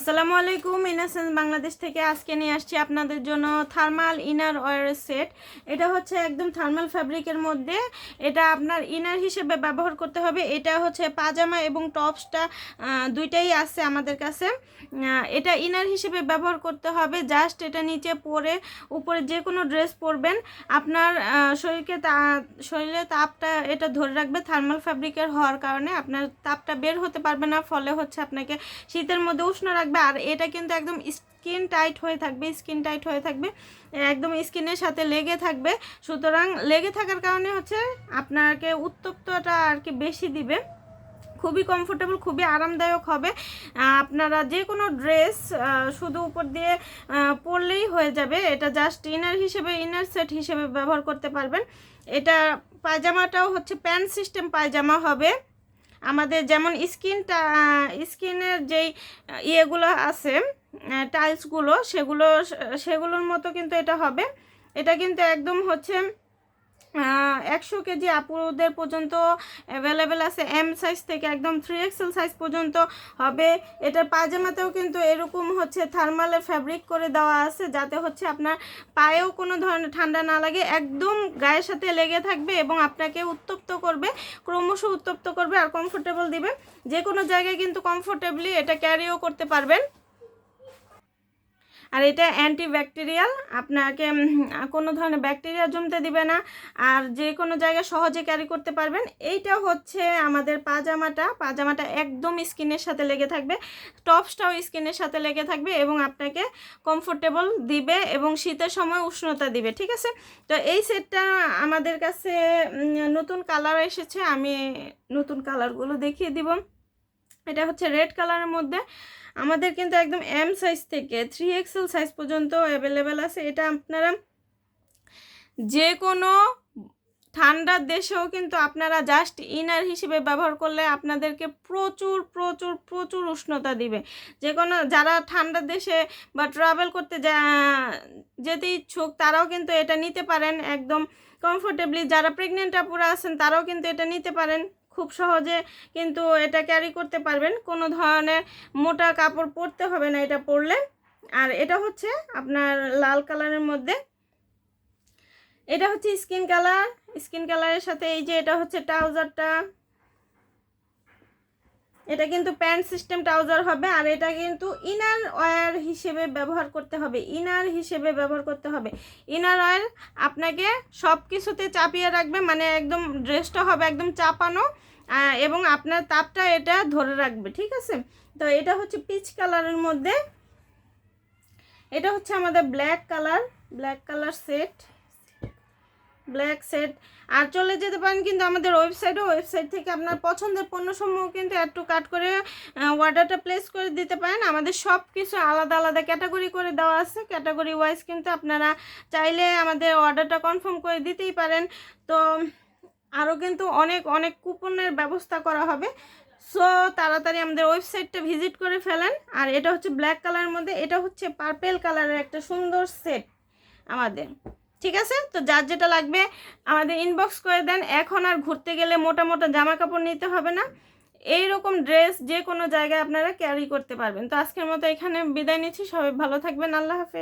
আসসালামু আলাইকুম ইনাসেন্স বাংলাদেশ থেকে আজকে নিয়ে আসছি আপনাদের জন্য থার্মাল ইনার ওয়ারের সেট। এটা হচ্ছে একদম থার্মাল ফ্যাব্রিকের মধ্যে। এটা আপনার ইনার হিসেবে ব্যবহার করতে হবে। এটা হচ্ছে পাজামা এবং টপসটা দুইটাই আছে আমাদের কাছে। এটা ইনার হিসেবে ব্যবহার করতে হবে। জাস্ট এটা নিচে পরে উপরে যে কোনো ড্রেস পরবেন। আপনার শরীরকে শরীরে তাপটা এটা ধরে রাখবে থার্মাল ফ্যাব্রিকের হওয়ার কারণে। আপনার তাপটা বের হতে পারবে না, ফলে হচ্ছে আপনাকে শীতের মধ্যে উষ্ণ রাখবে। আর এটা কিন্তু একদম স্কিন টাইট হয়ে থাকবে স্কিন টাইট হয়ে থাকবে, একদম স্কিনের সাথে লেগে থাকবে। সুতরাং লেগে থাকার কারণে হচ্ছে আপনাকে উত্তপ্তটা আর কি বেশি দিবে। খুবই কমফোর্টেবল খুবই আরামদায়ক হবে। আপনারা যে কোনো ড্রেস শুধু উপর দিয়ে পরলেই হয়ে যাবে। এটা জাস্ট ইনার হিসেবে ইনার সেট হিসেবে ব্যবহার করতে পারবেন। এটা পায়জামাটাও হচ্ছে প্যান্ট সিস্টেম পায়জামা হবে। আমাদের যেমন স্কিনটা স্কিনের যেই ইয়েগুলো আছে টাইলসগুলো সেগুলো, সেগুলোর মতো কিন্তু এটা হবে। এটা কিন্তু একদম হচ্ছে একশো কেজি আপুদের পর্যন্ত অ্যাভেলেবেল আছে এম সাইজ থেকে একদম থ্রি এক্সেল সাইজ পর্যন্ত হবে। এটার পায়জামাতেও কিন্তু এরকম হচ্ছে থার্মালের ফ্যাব্রিক করে দেওয়া আছে, যাতে হচ্ছে আপনার পায়েও কোনো ধরনের ঠান্ডা না লাগে, একদম গায়ের সাথে লেগে থাকবে এবং আপনাকে উত্তপ্ত করবে, ক্রমশ উত্তপ্ত করবে আর কমফোর্টেবল দিবে। যে কোনো জায়গায় কিন্তু কমফোর্টেবলি এটা ক্যারিও করতে পারবেন। আর এটা অ্যান্টি ব্যাকটেরিয়াল আপনাকে কোনো ধরনের ব্যাকটেরিয়া জমতে দিবে না। আর যে কোনো জায়গায় সহজে ক্যারি করতে পারবেন। এইটা হচ্ছে আমাদের পাজামাটা। পাজামাটা একদম স্কিনের সাথে লেগে থাকবে। টপসটাও স্কিনের সাথে লেগে থাকবে এবং আপনাকে কমফোর্টেবল দিবে এবং শীতের সময় উষ্ণতা দিবে, ঠিক আছে? তো এই সেটটা আমাদের কাছে নতুন কালার এসেছে। আমি নতুন কালারগুলো দেখিয়ে দিব। এটা হচ্ছে রেড কালারের মধ্যে। আমাদের কিন্তু একদম এম সাইজ থেকে থ্রি এক্সেল সাইজ পর্যন্ত অ্যাভেলেবেল আছে। এটা আপনারা যে কোনো ঠান্ডার দেশেও কিন্তু আপনারা জাস্ট ইনার হিসেবে ব্যবহার করলে আপনাদেরকে প্রচুর প্রচুর প্রচুর উষ্ণতা দিবে। যে কোনো যারা ঠান্ডার দেশে বা ট্রাভেল করতে যেতে ইচ্ছুক, তারাও কিন্তু এটা নিতে পারেন। একদম কমফোর্টেবলি যারা প্রেগনেন্ট আপুরা আছেন, তারাও কিন্তু এটা নিতে পারেন। খুব সহজে কিন্তু এটা ক্যারি করতে পারবেন। কোনো ধরনের মোটা কাপড় পরতে হবে না এটা পরলে। আর এটা হচ্ছে আপনার লাল কালারের মধ্যে। এটা হচ্ছে স্কিন কালার স্কিন কালারের সাথে এই যে এটা হচ্ছে ট্রাউজারটা এটা কিন্তু প্যান্ট সিস্টেম ট্রাউজার হবে আর এটা কিন্তু ইনার ওয়্যার হিসেবে ব্যবহার করতে হবে। ইনার হিসেবে ব্যবহার করতে হবে। ইনার অয়েল আপনাকে সব কিছুতে চাপিয়ে রাখবে মানে একদম ড্রেসটা হবে একদম চাপানো। এবং আপনার তাপটা এটা ধরে রাখবে, ঠিক আছে? তো এটা হচ্ছে পিচ কালারের মধ্যে। এটা হচ্ছে আমাদের black colour black colour set black set আর চলে যেতে পারেন কিন্তু আমাদের ওয়েবসাইটে ওয়েবসাইট থেকে আপনার পছন্দের পণ্যসমূহ কিন্তু একটু কাট করে অর্ডারটা প্লেস করে দিতে পারেন। আমাদের সব কিছু আলাদা আলাদা ক্যাটাগরি করে দেওয়া আছে। ক্যাটাগরি ওয়াইজ কিন্তু আপনারা চাইলে আমাদের অর্ডারটা কনফার্ম করে দিতেই পারেন। তো আরও কিন্তু অনেক অনেক কুপনের ব্যবস্থা করা হবে। সো তাড়াতাড়ি আমাদের ওয়েবসাইটটা ভিজিট করে ফেলেন। আর এটা হচ্ছে ব্ল্যাক কালারের মধ্যে, এটা হচ্ছে পার্পেল কালারের একটা সুন্দর সেট আমাদের। ঠিক আছে? তো যার যেটা লাগবে আমাদের ইনবক্স করে দেন। এখন আর ঘুরতে গেলে মোটা মোটা জামা কাপড় নিতে হবে না। এই রকম ড্রেস যে কোনো জায়গায় আপনারা ক্যারি করতে পারবেন। তো আজকের মতো এখানে বিদায় নিচ্ছি। সবাই ভালো থাকবেন। আল্লাহ হাফেজ।